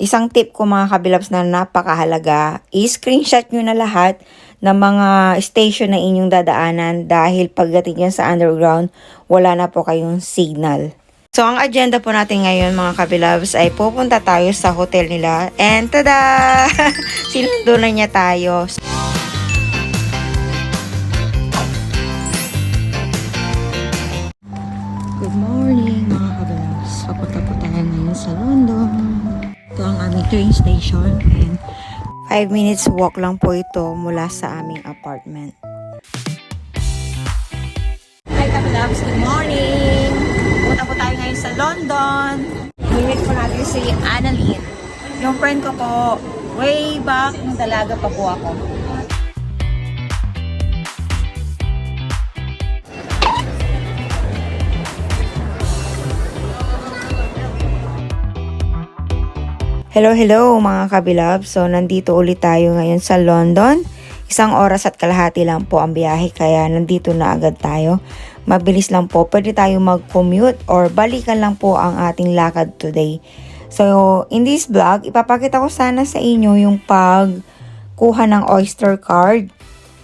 isang tip ko mga kabilabs na napakahalaga, i-screenshot nyo na lahat ng mga station na inyong dadaanan dahil pagdating yan sa underground, wala na po kayong signal. So, ang agenda po natin ngayon mga kabilabs ay pupunta tayo sa hotel nila and tada! Sinundo niya tayo. Good train station and 5 minutes walk lang po ito mula sa aming apartment. Hi kabilabs, good morning! Punta po tayo ngayon sa London. Meet po natin si Annalyn. Yung friend ko po, way back nung dalaga pa po ako. Hello, hello mga kabilab. So, nandito ulit tayo ngayon sa London. Isang oras at kalahati lang po ang biyahe kaya nandito na agad tayo. Mabilis lang po. Pwede tayo mag-commute or balikan lang po ang ating lakad today. So, in this vlog, ipapakita ko sana sa inyo yung pagkuha ng Oyster card.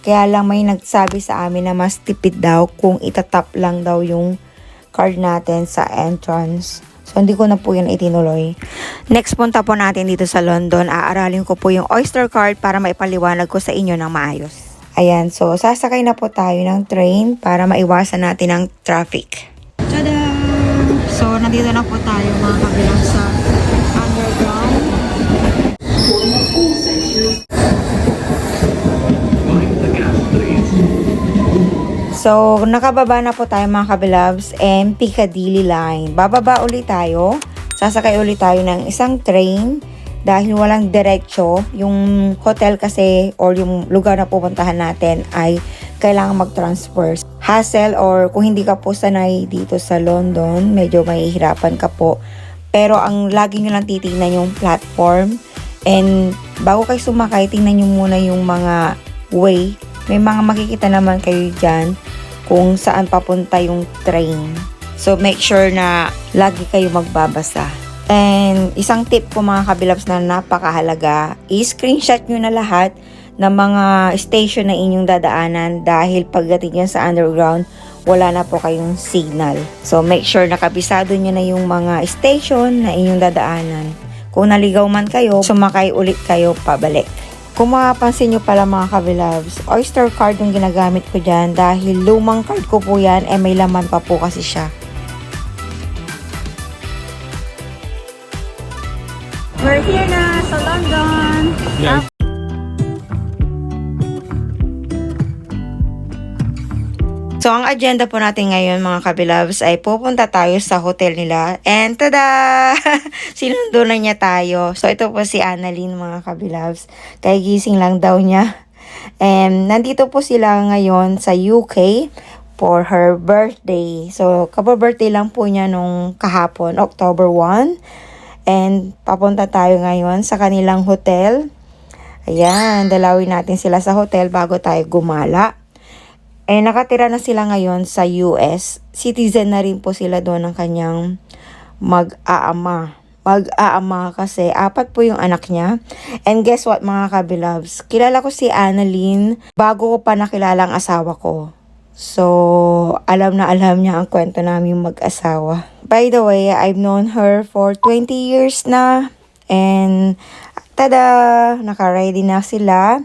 Kaya lang may nagsabi sa amin na mas tipid daw kung itatap lang daw yung card natin sa entrance. So, hindi ko na po yan itinuloy. Next punta po natin dito sa London. Aaralin ko po yung Oyster card para maipaliwanag ko sa inyo ng maayos. Ayan, so sasakay na po tayo ng train para maiwasan natin ang traffic. Tada! So, nandito na po tayo mga kabilang sa So, nakababa na po tayo mga kabilabs and Piccadilly Line. Bababa ulit tayo. Sasakay ulit tayo ng isang train dahil walang diretsyo. Yung hotel kasi or yung lugar na pupuntahan natin ay kailangan mag-transfer. Hassle or kung hindi ka po sanay dito sa London, medyo mahihirapan ka po. Pero ang lagi nyo lang titignan yung platform. And bago kayo sumakay, tingnan nyo muna yung mga way. May mga makikita naman kayo dyan kung saan papunta yung train. So, make sure na lagi kayo magbabasa. And isang tip ko mga kabilabs na napakahalaga, i-screenshot nyo na lahat ng mga station na inyong dadaanan dahil pagdating yan sa underground, wala na po kayong signal. So, make sure na kabisado nyo na yung mga station na inyong dadaanan. Kung naligaw man kayo, sumakay ulit kayo pabalik. Kung mapapansin nyo pala mga kabilabs, Oyster card yung ginagamit ko dyan dahil lumang card ko po yan eh may laman pa po kasi siya. We're here na sa London. Yeah. So, ang agenda po natin ngayon mga kabilabs ay pupunta tayo sa hotel nila. And tada! Sinundo na niya tayo. So, ito po si Annalyn mga kabilabs. Kaya gising lang daw niya. And nandito po sila ngayon sa UK for her birthday. So, kapa-birthday lang po niya nung kahapon, October 1. And papunta tayo ngayon sa kanilang hotel. Ayan, dalawin natin sila sa hotel bago tayo gumala. Eh, nakatira na sila ngayon sa US. Citizen na rin po sila doon ng kanyang mag-aama. Mag-aama kasi apat po yung anak niya. And guess what mga kabilabs? Kilala ko si Annalyn bago ko pa nakilala ang asawa ko. So, alam na alam niya ang kwento namin mag-asawa. By the way, I've known her for 20 years na. And, tada! Naka-ready na sila.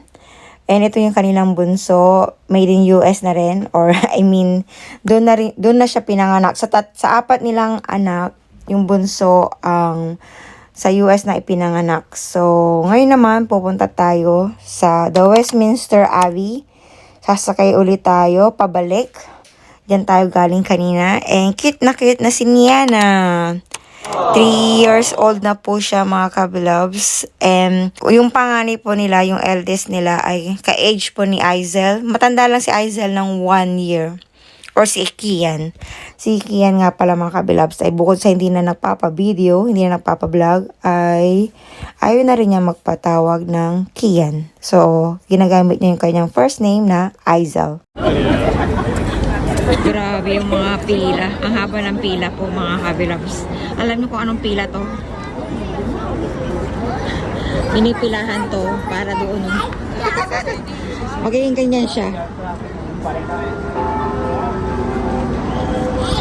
And ito yung kanilang bunso, made in US na rin or I mean, doon na rin, doon na siya pinanganak sa tat, sa apat nilang anak, yung bunso ang sa US na ipinanganak. So, ngayon naman pupunta tayo sa the Westminster Abbey. Sasakay ulit tayo pabalik. Diyan tayo galing kanina. And cute na cute na si Niana. 3 years old na po siya mga kabilabs. And yung panganay po nila, yung eldest nila ay ka-age po ni Aizel. Matanda lang si Aizel ng 1 year. Or si Kian. Si Kian nga pala mga kabilabs ay bukod sa hindi na nagpapa-video, hindi na nagpapa-vlog, ay ayaw na rin niya magpatawag ng Kian. So, ginagamit niya yung kanyang first name na Aizel. Grabe yung mga pila. Ang haba ng pila po mga kabilabs. Alam niyo kung anong pila to? Pinipilahan to para doon. Magiging ganyan siya.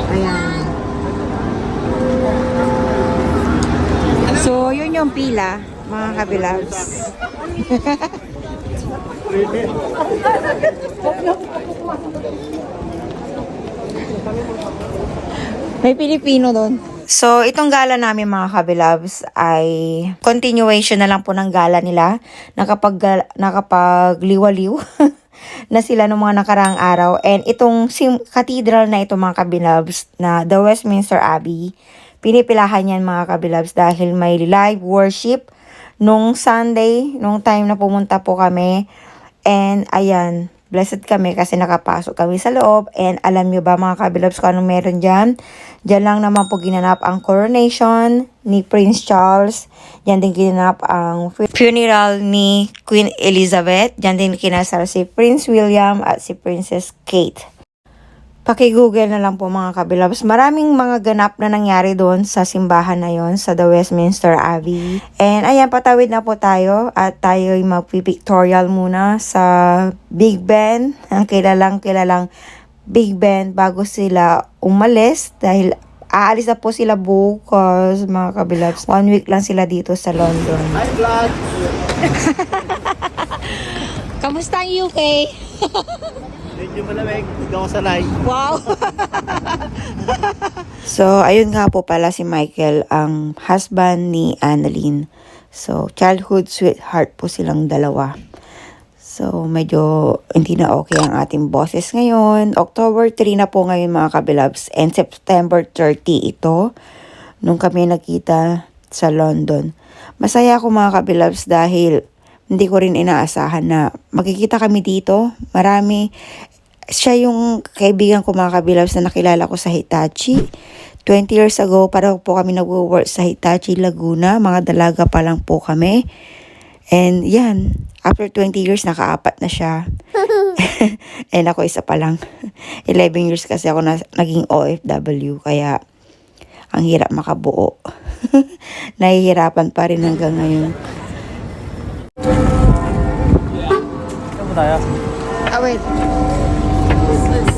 Ayan. So, yun yung pila, mga kabilabs. May Pilipino doon. So, itong gala namin mga kabilabs ay continuation na lang po ng gala nila. Nakapag, nakapagliwaliw na sila ng mga nakaraang araw. And itong sim, cathedral na ito mga kabilabs na the Westminster Abbey, pinipilahan yan mga kabilabs dahil may live worship nung Sunday, nung time na pumunta po kami. And ayan, blessed kami kasi nakapasok kami sa loob. And alam nyo ba mga kabilabs kung anong meron dyan? Dyan lang naman po ginanap ang coronation ni Prince Charles. Dyan din ginanap ang funeral ni Queen Elizabeth. Dyan din kinasal si Prince William at si Princess Kate. Paki-google na lang po mga kabilabs. Maraming mga ganap na nangyari doon sa simbahan na yon sa the Westminster Abbey. And ayan, patawid na po tayo at tayo magpipictorial muna sa Big Ben. Ang kilalang kilalang Big Ben bago sila umalis dahil aalis na po sila bukas mga kabilabs. One week lang sila dito sa London. Hi, vlog! Kamusta ang UK? Medyo malamig. Hindi ako sanay. Wow! so, ayun nga po pala si Michael, ang husband ni Annalyn. So, childhood sweetheart po silang dalawa. So, medyo hindi na okay ang ating bosses ngayon. October 3 na po ngayon mga kabilabs. And September 30 ito. Nung kami nakita sa London. Masaya ako mga kabilabs dahil hindi ko rin inaasahan na makikita kami dito. Marami. Siya yung kaibigan ko mga kabilabs na nakilala ko sa Hitachi. 20 years ago, parang po kami nag-work sa Hitachi, Laguna. Mga dalaga pa lang po kami. And yan, after 20 years, nakaapat na siya. And ako isa pa lang. 11 years kasi ako na, naging OFW. Kaya, ang hirap makabuo. Nahihirapan pa rin hanggang ngayon. Saan mo tayo? Awit.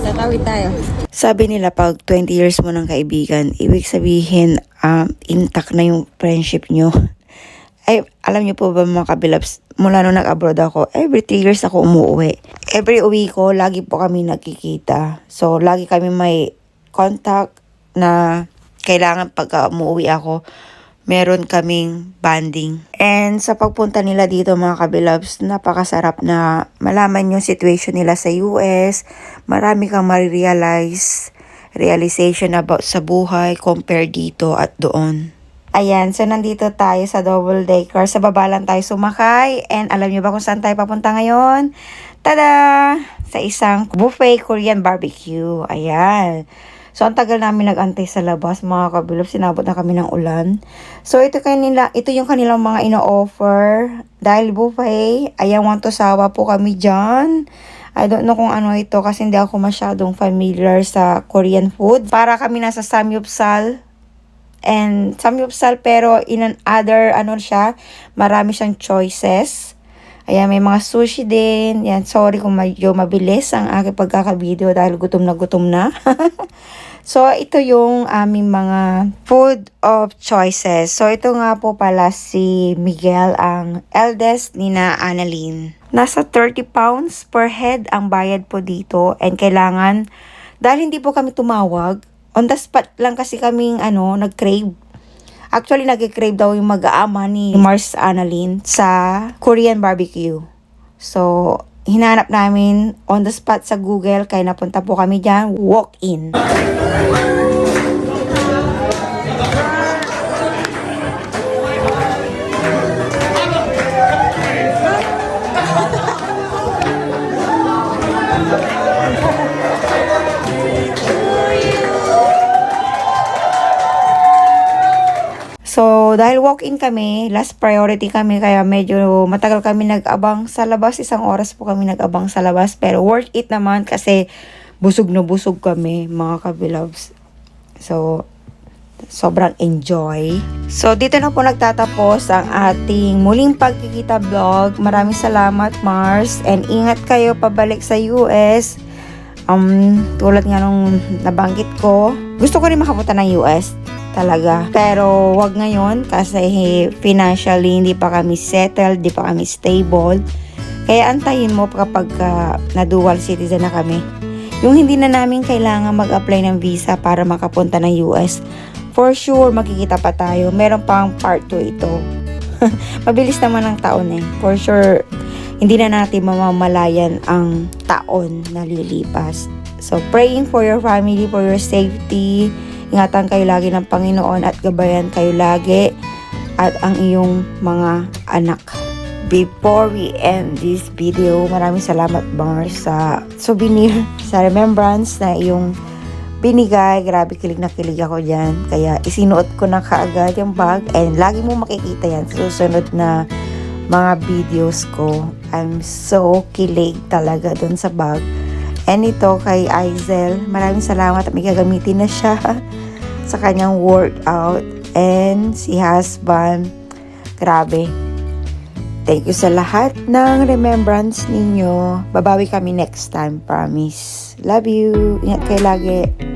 Tatawid tayo. Sabi nila pag 20 years mo ng kaibigan, ibig sabihin um, intact na yung friendship nyo. Ay, alam niyo po ba mga kabilabs, mula nung nag-abroad ako, every 3 years ako umuwi. Every uwi ko, lagi po kami nagkikita. So, lagi kami may contact na kailangan pag umuwi ako, meron kaming banding. And sa pagpunta nila dito mga kabilabs, napakasarap na malaman yung situation nila sa US. Marami kang marirealize, realization about sa buhay compare dito at doon. Ayan, so nandito tayo sa double decker. Sa baba lang tayo sumakay. And alam niyo ba kung saan tayo papunta ngayon? Tada! Sa isang buffet Korean barbecue. Ayan. So, ang tagal namin nag-antay sa labas, mga kabilog. Sinabot na kami ng ulan. So, ito, kanila, ito yung kanilang mga ino-offer. Dahil buffet, ayan, want to sawa po kami dyan. I don't know kung ano ito kasi hindi ako masyadong familiar sa Korean food. Para kami nasa Samyupsal. And Samyupsal pero in an other, ano siya, marami siyang choices. Ayan, may mga sushi din. Yan, sorry kung medyo mabilis ang aking pagkakavideo dahil gutom na gutom na. so, ito yung aming mga food of choices. So, ito nga po pala si Miguel, ang eldest ni na Annalyn. Nasa 30 pounds per head ang bayad po dito. And kailangan, dahil hindi po kami tumawag, on the spot lang kasi kaming ano, nag-crave. Actually, nag-crave daw yung mag-aama ni Mars Annalyn sa Korean barbecue. So, hinanap namin on the spot sa Google, kaya napunta po kami dyan, walk-in. So, dahil walk-in kami, last priority kami, kaya medyo matagal kami nag-abang sa labas. Isang oras po kami nag-abang sa labas. Pero worth it naman kasi busog na busog kami, mga kabilabs. So, sobrang enjoy. So, dito na po nagtatapos ang ating muling pagkikita vlog. Maraming salamat, Mars. And ingat kayo pabalik sa US. Um, tulad nga nung nabanggit ko, gusto ko rin makapunta ng US talaga. Pero wag ngayon kasi financially hindi pa kami settled, hindi pa kami stable. Kaya antayin mo kapag uh, na-dual citizen na kami. Yung hindi na namin kailangan mag-apply ng visa para makapunta ng US. For sure, makikita pa tayo. Meron pang part 2 ito. Mabilis naman ang taon eh. For sure, hindi na natin mamamalayan ang taon na lilipas. So, praying for your family, for your safety. Ingatan kayo lagi ng Panginoon at gabayan kayo lagi at ang iyong mga anak. Before we end this video, maraming salamat Bangers sa souvenir, sa remembrance na iyong binigay. Grabe, kilig na kilig ako dyan. Kaya isinuot ko na kaagad yung bag and lagi mo makikita yan sa susunod na mga videos ko. I'm so kilig talaga dun sa bag. And ito kay Aizel, maraming salamat at may gagamitin na siya sa kanyang workout. And si husband, grabe. Thank you sa lahat ng remembrance ninyo. Babawi kami next time, promise. Love you. Ingat kayo lagi.